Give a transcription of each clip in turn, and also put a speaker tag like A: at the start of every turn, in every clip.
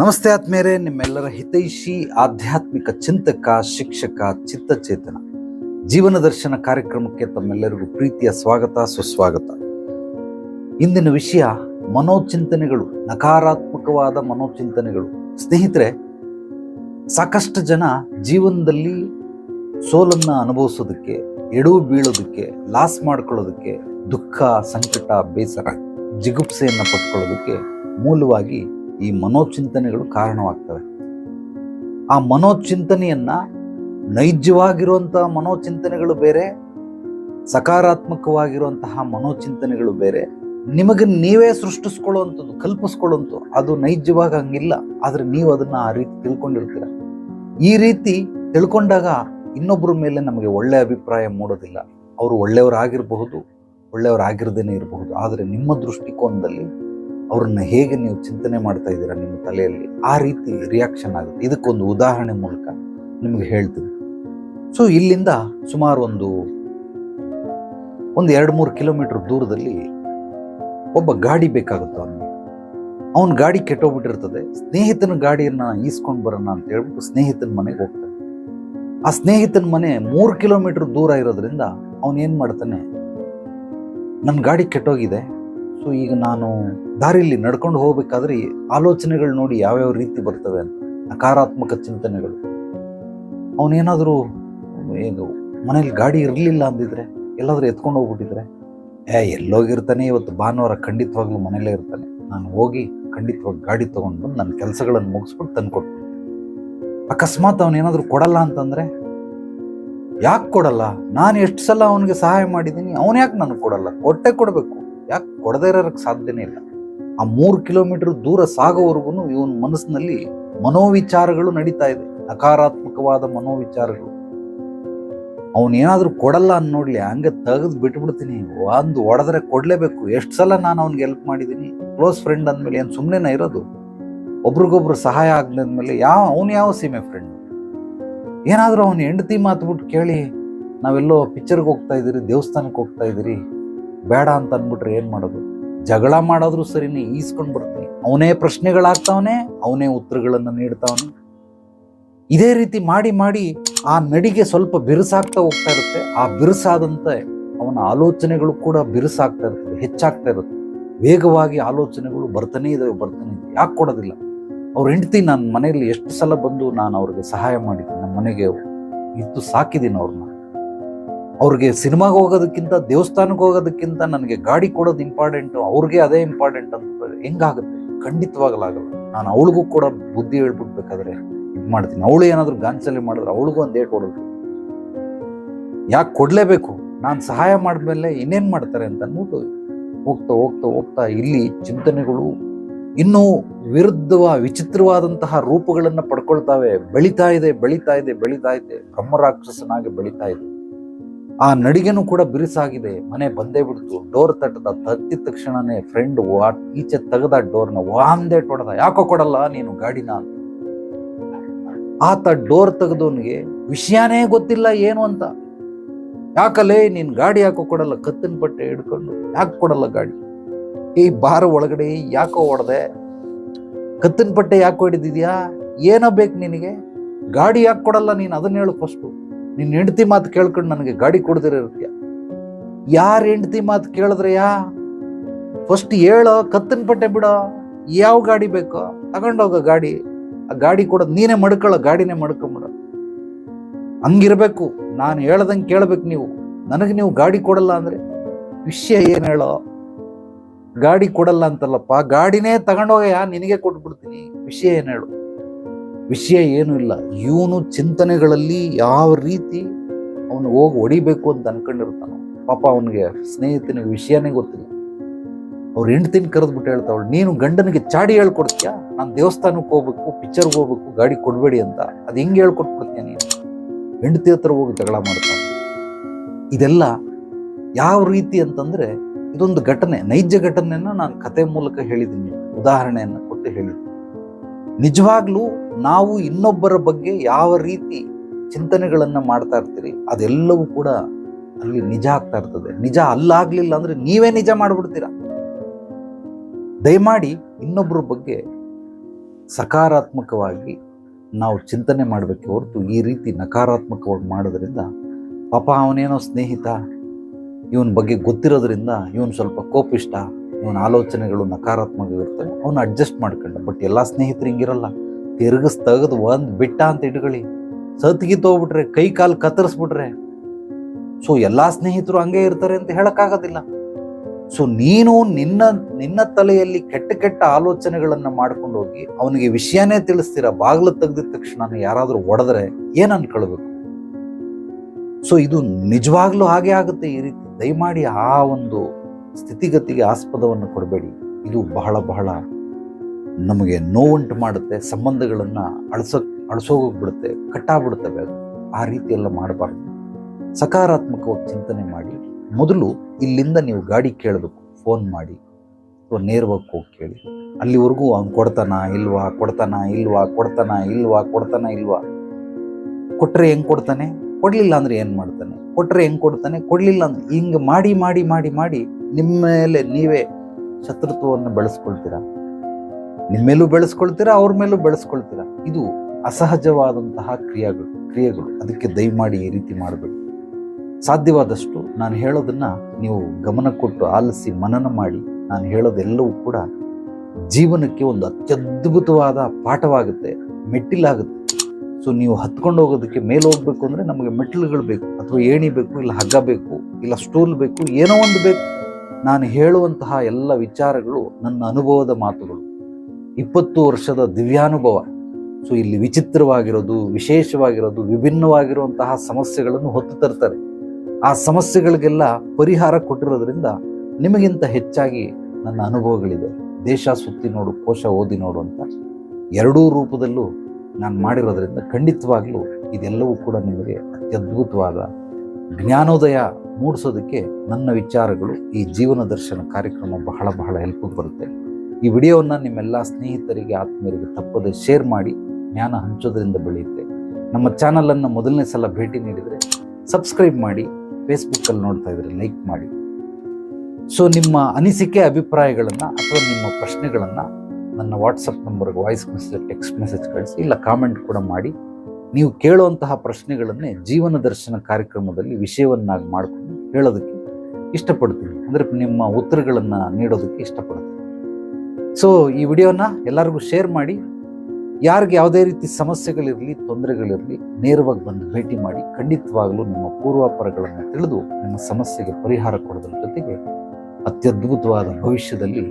A: ನಮಸ್ತೆ ಆತ್ಮೇರೆ ನಿಮ್ಮೆಲ್ಲರ ಹಿತೈಷಿ, ಆಧ್ಯಾತ್ಮಿಕ ಚಿಂತಕ, ಶಿಕ್ಷಕ, ಚಿತ್ತಚೇತನ. ಜೀವನ ದರ್ಶನ ಕಾರ್ಯಕ್ರಮಕ್ಕೆ ತಮ್ಮೆಲ್ಲರಿಗೂ ಪ್ರೀತಿಯ ಸ್ವಾಗತ, ಸುಸ್ವಾಗತ. ಇಂದಿನ ವಿಷಯ ಮನೋಚಿಂತನೆಗಳು, ನಕಾರಾತ್ಮಕವಾದ ಮನೋಚಿಂತನೆಗಳು. ಸ್ನೇಹಿತರೆ, ಸಾಕಷ್ಟು ಜನ ಜೀವನದಲ್ಲಿ ಸೋಲನ್ನು ಅನುಭವಿಸೋದಕ್ಕೆ ಎಡು ಬೀಳೋದಕ್ಕೆ, ಲಾಸ್ ಮಾಡ್ಕೊಳ್ಳೋದಕ್ಕೆ, ದುಃಖ, ಸಂಕಟ, ಬೇಸರ, ಜಿಗುಪ್ಸೆಯನ್ನು ಪಟ್ಕೊಳ್ಳೋದಕ್ಕೆ ಮೂಲವಾಗಿ ಈ ಮನೋಚಿಂತನೆಗಳು ಕಾರಣವಾಗ್ತವೆ. ಆ ಮನೋಚಿಂತನೆಯನ್ನ ನೈಜವಾಗಿರುವಂತಹ ಮನೋಚಿಂತನೆಗಳು ಬೇರೆ, ಸಕಾರಾತ್ಮಕವಾಗಿರುವಂತಹ ಮನೋಚಿಂತನೆಗಳು ಬೇರೆ. ನಿಮಗೆ ನೀವೇ ಸೃಷ್ಟಿಸ್ಕೊಳ್ಳುವಂಥದ್ದು ಕಲ್ಪಿಸ್ಕೊಳ್ಳುವಂಥ ಅದು ನೈಜವಾಗಿ ಹಂಗಿಲ್ಲ. ಆದ್ರೆ ನೀವು ಅದನ್ನ ಆ ರೀತಿ ತಿಳ್ಕೊಂಡಿರ್ತೀರ. ಈ ರೀತಿ ತಿಳ್ಕೊಂಡಾಗ ಇನ್ನೊಬ್ಬರ ಮೇಲೆ ನಮಗೆ ಒಳ್ಳೆ ಅಭಿಪ್ರಾಯ ಮೂಡೋದಿಲ್ಲ. ಅವರು ಒಳ್ಳೆಯವರಾಗಿರಬಹುದು, ಒಳ್ಳೆಯವರಾಗಿರದೇನೆ ಇರಬಹುದು. ಆದರೆ ನಿಮ್ಮ ದೃಷ್ಟಿಕೋನದಲ್ಲಿ ಅವ್ರನ್ನ ಹೇಗೆ ನೀವು ಚಿಂತನೆ ಮಾಡ್ತಾ ಇದ್ದೀರಾ ನಿಮ್ಮ ತಲೆಯಲ್ಲಿ, ಆ ರೀತಿ ರಿಯಾಕ್ಷನ್ ಆಗುತ್ತೆ. ಇದಕ್ಕೊಂದು ಉದಾಹರಣೆ ಮೂಲಕ ನಿಮಗೆ ಹೇಳ್ತೀನಿ. ಸೊ ಇಲ್ಲಿಂದ ಸುಮಾರು ಒಂದು ಒಂದು ಎರಡು ಮೂರು ಕಿಲೋಮೀಟರ್ ದೂರದಲ್ಲಿ ಒಬ್ಬ ಗಾಡಿ ಬೇಕಾಗುತ್ತೆ ಅವನಿಗೆ. ಅವನ ಗಾಡಿ ಕೆಟ್ಟೋಗ್ಬಿಟ್ಟಿರ್ತದೆ. ಸ್ನೇಹಿತನ ಗಾಡಿಯನ್ನು ಈಸ್ಕೊಂಡು ಬರೋಣ ಅಂತ ಹೇಳ್ಬಿಟ್ಟು ಸ್ನೇಹಿತನ ಮನೆಗೆ ಹೋಗ್ತಾನೆ. ಆ ಸ್ನೇಹಿತನ ಮನೆ ಮೂರು ಕಿಲೋಮೀಟರ್ ದೂರ ಇರೋದ್ರಿಂದ ಅವನೇನು ಮಾಡ್ತಾನೆ ನನ್ನ ಗಾಡಿ ಕೆಟ್ಟೋಗಿದೆ ಸೊ ಈಗ ನಾನು ದಾರಿಯಲ್ಲಿ ನಡ್ಕೊಂಡು ಹೋಗ್ಬೇಕಾದ್ರೆ ಆಲೋಚನೆಗಳು ನೋಡಿ ಯಾವ್ಯಾವ ರೀತಿ ಬರ್ತವೆ ಅಂತ, ನಕಾರಾತ್ಮಕ ಚಿಂತನೆಗಳು. ಅವನೇನಾದರೂ ಏನು ಮನೇಲಿ ಗಾಡಿ ಇರಲಿಲ್ಲ ಅಂದಿದ್ರೆ, ಎಲ್ಲಾದರೂ ಎತ್ಕೊಂಡು ಹೋಗ್ಬಿಟ್ಟಿದ್ರೆ, ಏ, ಎಲ್ಲೋಗಿರ್ತಾನೆ ಇವತ್ತು, ಭಾನುವಾರ ಖಂಡಿತವಾಗ್ಲೂ ಮನೇಲೇ ಇರ್ತಾನೆ. ನಾನು ಹೋಗಿ ಖಂಡಿತವಾಗಿ ಗಾಡಿ ತೊಗೊಂಡು ಬಂದು ನನ್ನ ಕೆಲಸಗಳನ್ನು ಮುಗಿಸ್ಬಿಟ್ಟು ತಂದು ಕೊಡ್ತೀನಿ. ಅಕಸ್ಮಾತ್ ಅವನೇನಾದರೂ ಕೊಡಲ್ಲ ಅಂತಂದರೆ, ಯಾಕೆ ಕೊಡಲ್ಲ? ನಾನು ಎಷ್ಟು ಸಲ ಅವನಿಗೆ ಸಹಾಯ ಮಾಡಿದ್ದೀನಿ, ಅವನು ಯಾಕೆ ನನಗೆ ಕೊಡಲ್ಲ? ಕೊಟ್ಟೆ ಕೊಡಬೇಕು. ಯಾಕೆ ಕೊಡದೇ ಇರೋಕ್ಕೆ ಸಾಧ್ಯನೇ ಇಲ್ಲ. ಆ ಮೂರು ಕಿಲೋಮೀಟರ್ ದೂರ ಸಾಗೋವರೆಗೂ ಇವನ ಮನಸ್ಸಿನಲ್ಲಿ ಮನೋವಿಚಾರಗಳು ನಡೀತಾ ಇದೆ. ನಕಾರಾತ್ಮಕವಾದ ಮನೋವಿಚಾರಗಳು. ಅವನೇನಾದ್ರೂ ಕೊಡಲ್ಲ ಅನ್ನೋಡ್ಲಿ ಹಂಗೆ ತೆಗೆದು ಬಿಟ್ಬಿಡ್ತೀನಿ. ಒಂದು ಒಡೆದ್ರೆ ಕೊಡಲೇಬೇಕು. ಎಷ್ಟು ಸಲ ನಾನು ಅವ್ನಿಗೆ ಹೆಲ್ಪ್ ಮಾಡಿದ್ದೀನಿ ಕ್ಲೋಸ್ ಫ್ರೆಂಡ್ ಅಂದಮೇಲೆ ಏನು ಸುಮ್ಮನೆ ಇರೋದು? ಒಬ್ರಿಗೊಬ್ರು ಸಹಾಯ ಆಗದ್ಮೇಲೆ ಯಾವ ಅವನು ಯಾವ ಸೀಮೆ ಫ್ರೆಂಡ್ ಏನಾದರೂ ಅವನು ಹೆಂಡತಿ ಮಾತುಬಿಟ್ಟು ಕೇಳಿ, ನಾವೆಲ್ಲೋ ಪಿಕ್ಚರ್ಗೆ ಹೋಗ್ತಾ ಇದ್ದೀರಿ ದೇವಸ್ಥಾನಕ್ಕೆ ಹೋಗ್ತಾ ಇದ್ದೀರಿ ಬೇಡ ಅಂತ ಅಂದ್ಬಿಟ್ರೆ ಏನು ಮಾಡೋದು? ಜಗಳ ಮಾಡೋದ್ರು ಸರಿನೇ ಈಸ್ಕೊಂಡು ಬರ್ತೀನಿ. ಅವನೇ ಪ್ರಶ್ನೆಗಳಾಗ್ತಾವನೆ, ಅವನೇ ಉತ್ತರಗಳನ್ನು ನೀಡ್ತಾವನು. ಇದೇ ರೀತಿ ಮಾಡಿ ಮಾಡಿ ಆ ನಡಿಗೆ ಸ್ವಲ್ಪ ಬಿರುಸಾಗ್ತಾ ಹೋಗ್ತಾ ಇರುತ್ತೆ. ಆ ಬಿರುಸಾದಂತೆ ಅವನ ಆಲೋಚನೆಗಳು ಕೂಡ ಬಿರುಸಾಗ್ತಾ ಇರ್ತದೆ, ಹೆಚ್ಚಾಗ್ತಾ ಇರುತ್ತೆ. ವೇಗವಾಗಿ ಆಲೋಚನೆಗಳು ಬರ್ತಾನೆ ಇದಾವೆ, ಬರ್ತಾನೆ ಇದೆ ಯಾಕೆ ಕೊಡೋದಿಲ್ಲ? ಅವ್ರ ಹೆಂಡತಿ ನನ್ನ ಮನೆಯಲ್ಲಿ ಎಷ್ಟು ಸಲ ಬಂದು ನಾನು ಅವ್ರಿಗೆ ಸಹಾಯ ಮಾಡಿದ್ದೀನಿ ನಮ್ಮ ಮನೆಗೆ ಇತ್ತು ಸಾಕಿದ್ದೀನಿ ಅವ್ರನ್ನ ಅವ್ರಿಗೆ ಸಿನಿಮಾಗೆ ಹೋಗೋದಕ್ಕಿಂತ ದೇವಸ್ಥಾನಕ್ಕೆ ಹೋಗೋದಕ್ಕಿಂತ ನನಗೆ ಗಾಡಿ ಕೊಡೋದು ಇಂಪಾರ್ಟೆಂಟು ಅವ್ರಿಗೆ ಅದೇ ಇಂಪಾರ್ಟೆಂಟ್ ಅಂತ ಹೆಂಗಾಗುತ್ತೆ? ಖಂಡಿತವಾಗಲಾಗಲ್ಲ. ನಾನು ಅವಳಿಗೂ ಕೂಡ ಬುದ್ಧಿ ಹೇಳ್ಬಿಡ್ಬೇಕಾದ್ರೆ ಇದು ಮಾಡ್ತೀನಿ. ಅವಳು ಏನಾದರೂ ಗಾಂಚಲಿ ಮಾಡಿದ್ರೆ ಅವಳಿಗೂ ಒಂದು ಏಟ್ ಹೊಡೋದು. ಯಾಕೆ ಕೊಡಲೇಬೇಕು? ನಾನು ಸಹಾಯ ಮಾಡಿದ್ಮೇಲೆ ಇನ್ನೇನು ಮಾಡ್ತಾರೆ ಅಂತ ಅಂದ್ಬಿಟ್ಟು ಹೋಗ್ತಾ ಹೋಗ್ತಾ ಹೋಗ್ತಾ ಇಲ್ಲಿ ಚಿಂತನೆಗಳು ಇನ್ನೂ ವಿರುದ್ಧವ, ವಿಚಿತ್ರವಾದಂತಹ ರೂಪಗಳನ್ನು ಪಡ್ಕೊಳ್ತಾವೆ. ಬೆಳೀತಾ ಇದೆ ಬೆಳೀತಾ ಇದೆ ಬೆಳೀತಾ ಇದೆ. ಬ್ರಹ್ಮರಾಕ್ಷಸನಾಗಿ ಬೆಳೀತಾ ಇದೆ. ಆ ನಡಿಗೆನೂ ಕೂಡ ಬಿರುಸಾಗಿದೆ. ಮನೆ ಬಂದೇ ಬಿಡ್ತು. ಡೋರ್ ತಟ್ಟದ ತಟ್ಟಿದ ತಕ್ಷಣನೇ ಫ್ರೆಂಡ್ ಈಚೆ ತೆಗೆದ ಡೋರ್ನ ವಾಂದೇ ಕೊಡದ ಯಾಕೋ ಕೊಡಲ್ಲ ನೀನು ಗಾಡಿನ? ಅಂತ. ಆತ ಡೋರ್ ತೆಗೆದವನಿಗೆ, ವಿಷಯನೇ ಗೊತ್ತಿಲ್ಲ ಏನು ಅಂತ. ಯಾಕಲೇ ನೀನ್ ಗಾಡಿ ಯಾಕೋ ಕೊಡಲ್ಲ? ಕತ್ತಿನ ಬಟ್ಟೆ ಹಿಡ್ಕೊಂಡು ಯಾಕೆ ಕೊಡಲ್ಲ ಗಾಡಿ? ಈ ಬಾರ ಒಳಗಡೆ ಯಾಕೋ ಹೊಡೆದೆ ಕತ್ತಿನ ಪಟ್ಟೆ ಯಾಕೋ ಹಿಡಿದಿದ್ಯಾ? ಏನೋ ಬೇಕು ನಿನಗೆ. ಗಾಡಿ ಯಾಕೆ ಕೊಡಲ್ಲ ನೀನು? ಅದನ್ನ ಹೇಳು ಫಸ್ಟು ನಿನ್ನ ಹೆಂಡತಿ ಮಾತು ಕೇಳ್ಕೊಂಡು ನನಗೆ ಗಾಡಿ ಕೊಡದಿರ ಯಾರು ಹೆಂಡತಿ ಮಾತು ಕೇಳಿದ್ರೆ ಯಾ ಫಸ್ಟ್ ಹೇಳೋ, ಕತ್ತಿನ ಪಟ್ಟೆ ಬಿಡೋ. ಯಾವ ಗಾಡಿ ಬೇಕೋ, ತಗೊಂಡೋಗೋ ಗಾಡಿ. ಆ ಗಾಡಿ ಕೊಡೋದು ನೀನೇ ಮಡ್ಕೊಳ್ಳೋ, ಗಾಡಿನೇ ಮಡ್ಕೊಂಬಿಡ. ಹಂಗಿರ್ಬೇಕು, ನಾನು ಹೇಳ್ದಂಗೆ ಕೇಳ್ಬೇಕು ನೀವು. ನನಗೆ ನೀವು ಗಾಡಿ ಕೊಡಲ್ಲ ಅಂದ್ರೆ ವಿಷಯ ಏನು ಹೇಳೋ? ಗಾಡಿ ಕೊಡಲ್ಲ ಅಂತಲ್ಲಪ್ಪ, ಗಾಡಿನೇ ತಗೊಂಡೋಗಯ್ಯ, ನಿನಗೆ ಕೊಟ್ಬಿಡ್ತೀನಿ. ವಿಷಯ ಏನು ಹೇಳು? ವಿಷಯ ಏನೂ ಇಲ್ಲ. ಇವನು ಚಿಂತನೆಗಳಲ್ಲಿ ಯಾವ ರೀತಿ ಅವನು ಹೋಗಿ ಹೊಡಿಬೇಕು ಅಂತ ಅನ್ಕೊಂಡಿರ್ತಾನೆ, ಪಾಪ ಅವನಿಗೆ ಸ್ನೇಹಿತನ ವಿಷಯನೇ ಗೊತ್ತಿಲ್ಲ. ಅವ್ರ ಹೆಂಡ್ತಿನ ಕರೆದ್ಬಿಟ್ಟು ಹೇಳ್ತಾವಳು ನೀನು ಗಂಡನಿಗೆ ಚಾಡಿ ಹೇಳ್ಕೊಡ್ತೀಯಾ? ನಾನು ದೇವಸ್ಥಾನಕ್ಕೆ ಹೋಗ್ಬೇಕು ಪಿಕ್ಚರ್ಗೆ ಹೋಗ್ಬೇಕು, ಗಾಡಿ ಕೊಡಬೇಡಿ ಅಂತ. ಅದು ಹೆಂಗೆ ಹೇಳ್ಕೊಟ್ಬಿಡ್ತೀಯ ನೀನು? ಹೆಂಡತಿ ಹತ್ರ ಹೋಗಿ ಜಗಳ ಮಾಡ್ತಾನೆ ಇದೆಲ್ಲ ಯಾವ ರೀತಿ ಅಂತಂದರೆ ಇದೊಂದು ಘಟನೆ, ನೈಜ ಘಟನೆಯನ್ನು ನಾನು ಕತೆ ಮೂಲಕ ಹೇಳಿದ್ದೀನಿ. ಉದಾಹರಣೆಯನ್ನು ಕೊಟ್ಟು ಹೇಳಿದ್ದೀನಿ. ನಿಜವಾಗ್ಲೂ ನಾವು ಇನ್ನೊಬ್ಬರ ಬಗ್ಗೆ ಯಾವ ರೀತಿ ಚಿಂತನೆಗಳನ್ನು ಮಾಡ್ತಾ ಇರ್ತೀರಿ, ಅದೆಲ್ಲವೂ ಕೂಡ ಅಲ್ಲಿ ನಿಜ ಆಗ್ತಾ ಇರ್ತದೆ. ನಿಜ ಅಲ್ಲಾಗ್ಲಿಲ್ಲ ಅಂದ್ರೆ ನೀವೇ ನಿಜ ಮಾಡ್ಬಿಡ್ತೀರಾ? ದಯಮಾಡಿ ಇನ್ನೊಬ್ಬರ ಬಗ್ಗೆ ಸಕಾರಾತ್ಮಕವಾಗಿ ನಾವು ಚಿಂತನೆ ಮಾಡಬೇಕು ಹೊರತು ಈ ರೀತಿ ನಕಾರಾತ್ಮಕವಾಗಿ ಮಾಡೋದ್ರಿಂದ ಪಾಪ ಅವನೇನೋ ಸ್ನೇಹಿತ, ಇವನ ಬಗ್ಗೆ ಗೊತ್ತಿರೋದ್ರಿಂದ ಇವನು ಸ್ವಲ್ಪ ಕೋಪಿಷ್ಟ ಇವನ ಆಲೋಚನೆಗಳು ನಕಾರಾತ್ಮಕ ಇರ್ತವೆ. ಅವನು ಅಡ್ಜಸ್ಟ್ ಮಾಡ್ಕೊಂಡ ಬಟ್ ಎಲ್ಲ ಸ್ನೇಹಿತರು ಹಿಂಗಿರಲ್ಲ. ತಿರುಗಿಸ್ ತೆಗೆದು ಒಂದು ಬಿಟ್ಟ ಅಂತ ಇಟ್ಕೊಳ್ಳಿ. ಸತ್ಗಿ ತೋಗ್ಬಿಟ್ರೆ ಕೈ ಕಾಲು ಕತ್ತರಿಸ್ಬಿಟ್ರೆ. ಸೊ ಎಲ್ಲ ಸ್ನೇಹಿತರು ಹಂಗೆ ಇರ್ತಾರೆ ಅಂತ ಹೇಳಕ್ಕಾಗೋದಿಲ್ಲ. ಸೊ ನೀನು ನಿನ್ನ ನಿನ್ನ ತಲೆಯಲ್ಲಿ ಕೆಟ್ಟ ಕೆಟ್ಟ ಆಲೋಚನೆಗಳನ್ನು ಮಾಡ್ಕೊಂಡು ಹೋಗಿ, ಅವನಿಗೆ ವಿಷಯನೇ ತಿಳಿಸ್ತೀರ, ಬಾಗಿಲು ತೆಗೆದಿದ ತಕ್ಷಣ ಯಾರಾದರೂ ಒಡೆದ್ರೆ ಏನು ಅನ್ಕೊಳ್ಬೇಕು? ಸೊ ಇದು ನಿಜವಾಗ್ಲೂ ಹಾಗೆ ಆಗುತ್ತೆ ಈ ರೀತಿ. ದಯಮಾಡಿ ಆ ಒಂದು ಸ್ಥಿತಿಗತಿಗೆ ಆಸ್ಪದವನ್ನು ಕೊಡಬೇಡಿ. ಇದು ಬಹಳ ಬಹಳ ನಮಗೆ ನೋವುಂಟು ಮಾಡುತ್ತೆ, ಸಂಬಂಧಗಳನ್ನು ಅಳಸ ಅಳಸೋಗ್ಬಿಡುತ್ತೆ ಕಟ್ಟಾಗ್ಬಿಡುತ್ತವೆ ಅದು. ಆ ರೀತಿಯೆಲ್ಲ ಮಾಡಬಾರ್ದು. ಸಕಾರಾತ್ಮಕವಾಗಿ ಚಿಂತನೆ ಮಾಡಿ. ಮೊದಲು ಇಲ್ಲಿಂದ ನೀವು ಗಾಡಿ ಕೇಳಬೇಕು. ಫೋನ್ ಮಾಡಿ. ಅಥವಾ ನೇರವಾಗಿ ಹೋಗಿ ಕೇಳಿ. ಅಲ್ಲಿವರೆಗೂ ಅವ್ನು ಕೊಡ್ತಾನ ಇಲ್ವಾ? ಕೊಡ್ತಾನ ಇಲ್ವಾ? ಕೊಡ್ತಾನ ಇಲ್ವಾ? ಕೊಡ್ತಾನ ಇಲ್ವಾ? ಕೊಟ್ಟರೆ ಹೆಂಗ್ ಕೊಡ್ತಾನೆ? ಕೊಡಲಿಲ್ಲ ಅಂದರೆ ಏನು ಮಾಡ್ತಾನೆ? ಕೊಟ್ಟರೆ ಹೆಂಗ್ ಕೊಡ್ತಾನೆ? ಕೊಡಲಿಲ್ಲ ಅಂದ್ರೆ ಹಿಂಗೆ ಮಾಡಿ ಮಾಡಿ ಮಾಡಿ ಮಾಡಿ ನಿಮ್ಮ ಮೇಲೆ ನೀವೇ ಶತ್ರುತ್ವವನ್ನು ಬೆಳೆಸ್ಕೊಳ್ತೀರಾ? ನಿಮ್ಮ ಮೇಲೂ ಬೆಳೆಸ್ಕೊಳ್ತೀರಾ? ಅವ್ರ ಮೇಲೂ ಬೆಳೆಸ್ಕೊಳ್ತೀರಾ? ಇದು ಅಸಹಜವಾದಂತಹ ಕ್ರಿಯೆಗಳು ಕ್ರಿಯೆಗಳು. ಅದಕ್ಕೆ ದಯಮಾಡಿ ಈ ರೀತಿ ಮಾಡಬೇಕು ಸಾಧ್ಯವಾದಷ್ಟು ನಾನು ಹೇಳೋದನ್ನು ನೀವು ಗಮನ ಕೊಟ್ಟು ಆಲಿಸಿ ಮನನ ಮಾಡಿ ನಾನು ಹೇಳೋದೆಲ್ಲವೂ ಕೂಡ ಜೀವನಕ್ಕೆ ಒಂದು ಅತ್ಯದ್ಭುತವಾದ ಪಾಠವಾಗುತ್ತೆ, ಮೆಟ್ಟಿಲಾಗುತ್ತೆ. ಸೊ, ನೀವು ಹತ್ಕೊಂಡು ಹೋಗೋದಕ್ಕೆ ಮೇಲೆ ಹೋಗ್ಬೇಕು ಅಂದರೆ ನಮಗೆ ಮೆಟ್ಟಿಲುಗಳು ಬೇಕು, ಅಥವಾ ಏಣಿ ಬೇಕು, ಇಲ್ಲ ಹಗ್ಗ ಬೇಕು, ಇಲ್ಲ ಸ್ಟೂಲ್ ಬೇಕು, ಏನೋ ಒಂದು ಬೇಕು. ನಾನು ಹೇಳುವಂತಹ ಎಲ್ಲ ವಿಚಾರಗಳು ನನ್ನ ಅನುಭವದ ಮಾತುಗಳು. ಇಪ್ಪತ್ತು ವರ್ಷದ ದಿವ್ಯಾನುಭವ. ಸೊ, ಇಲ್ಲಿ ವಿಚಿತ್ರವಾಗಿರೋದು, ವಿಶೇಷವಾಗಿರೋದು, ವಿಭಿನ್ನವಾಗಿರುವಂತಹ ಸಮಸ್ಯೆಗಳನ್ನು ಹೊತ್ತು ತರ್ತಾರೆ. ಆ ಸಮಸ್ಯೆಗಳಿಗೆಲ್ಲ ಪರಿಹಾರ ಕೊಟ್ಟಿರೋದ್ರಿಂದ ನಿಮಗಿಂತ ಹೆಚ್ಚಾಗಿ ನನ್ನ ಅನುಭವಗಳಿದೆ. ದೇಶ ಸುತ್ತಿ ನೋಡು, ಕೋಶ ಓದಿ ನೋಡು ಅಂತ. ಎರಡೂ ರೂಪದಲ್ಲೂ ನಾನು ಮಾಡಿರೋದ್ರಿಂದ ಖಂಡಿತವಾಗ್ಲೂ ಇದೆಲ್ಲವೂ ಕೂಡ ನಿಮಗೆ ಅತ್ಯದ್ಭುತವಾದ ಜ್ಞಾನೋದಯ ಮೂಡಿಸೋದಕ್ಕೆ ನನ್ನ ವಿಚಾರಗಳು ಈ ಜೀವನ ದರ್ಶನ ಕಾರ್ಯಕ್ರಮ ಬಹಳ ಬಹಳ ಹೆಲ್ಪ್ ಬರುತ್ತೆ. ಈ ವಿಡಿಯೋವನ್ನು ನಿಮ್ಮೆಲ್ಲ ಸ್ನೇಹಿತರಿಗೆ, ಆತ್ಮೀಯರಿಗೆ ತಪ್ಪದೆ ಶೇರ್ ಮಾಡಿ ಜ್ಞಾನ ಹಂಚೋದ್ರಿಂದ ಬೆಳೆಯುತ್ತೆ. ನಮ್ಮ ಚಾನಲನ್ನು ಮೊದಲನೇ ಸಲ ಭೇಟಿ ನೀಡಿದರೆ ಸಬ್ಸ್ಕ್ರೈಬ್ ಮಾಡಿ ಫೇಸ್ಬುಕ್ಕಲ್ಲಿ ನೋಡ್ತಾ ಇದ್ರೆ ಲೈಕ್ ಮಾಡಿ. ಸೊ ನಿಮ್ಮ ಅನಿಸಿಕೆ, ಅಭಿಪ್ರಾಯಗಳನ್ನು ಅಥವಾ ನಿಮ್ಮ ಪ್ರಶ್ನೆಗಳನ್ನು ನನ್ನ ವಾಟ್ಸಪ್ ನಂಬರ್ಗೆ ವಾಯ್ಸ್ ಮೆಸೇಜ್ ಟೆಕ್ಸ್ಟ್ ಮೆಸೇಜ್ ಕಳಿಸಿ, ಇಲ್ಲ ಕಾಮೆಂಟ್ ಕೂಡ ಮಾಡಿ. ನೀವು ಕೇಳುವಂತಹ ಪ್ರಶ್ನೆಗಳನ್ನೇ ಜೀವನ ದರ್ಶನ ಕಾರ್ಯಕ್ರಮದಲ್ಲಿ ವಿಷಯವನ್ನಾಗಿ ಮಾಡಿಕೊಂಡು ಹೇಳೋದಕ್ಕೆ ಇಷ್ಟಪಡ್ತೀನಿ. ಅಂದರೆ ನಿಮ್ಮ ಉತ್ತರಗಳನ್ನು ನೀಡೋದಕ್ಕೆ ಇಷ್ಟಪಡ್ತೀನಿ. ಸೊ ಈ ವಿಡಿಯೋನ ಎಲ್ಲರಿಗೂ ಶೇರ್ ಮಾಡಿ. ಯಾರಿಗೆ ಯಾವುದೇ ರೀತಿ ಸಮಸ್ಯೆಗಳಿರಲಿ, ತೊಂದರೆಗಳಿರಲಿ, ನೇರವಾಗಿ ಬಂದು ಭೇಟಿ ಮಾಡಿ, ಖಂಡಿತವಾಗಲೂ ನಿಮ್ಮ ಪೂರ್ವಾಪರಗಳನ್ನು ತಿಳಿದು ನಿಮ್ಮ ಸಮಸ್ಯೆಗೆ ಪರಿಹಾರ ಕೊಡೋದ್ರ ಜೊತೆಗೆ ಅತ್ಯದ್ಭುತವಾದ ಭವಿಷ್ಯದಲ್ಲಿ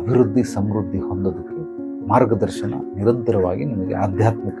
A: ಅಭಿವೃದ್ಧಿ, ಸಮೃದ್ಧಿ ಹೊಂದೋದಕ್ಕೆ ಮಾರ್ಗದರ್ಶನ ನಿರಂತರವಾಗಿ ನಿಮಗೆ ಆಧ್ಯಾತ್ಮಿಕ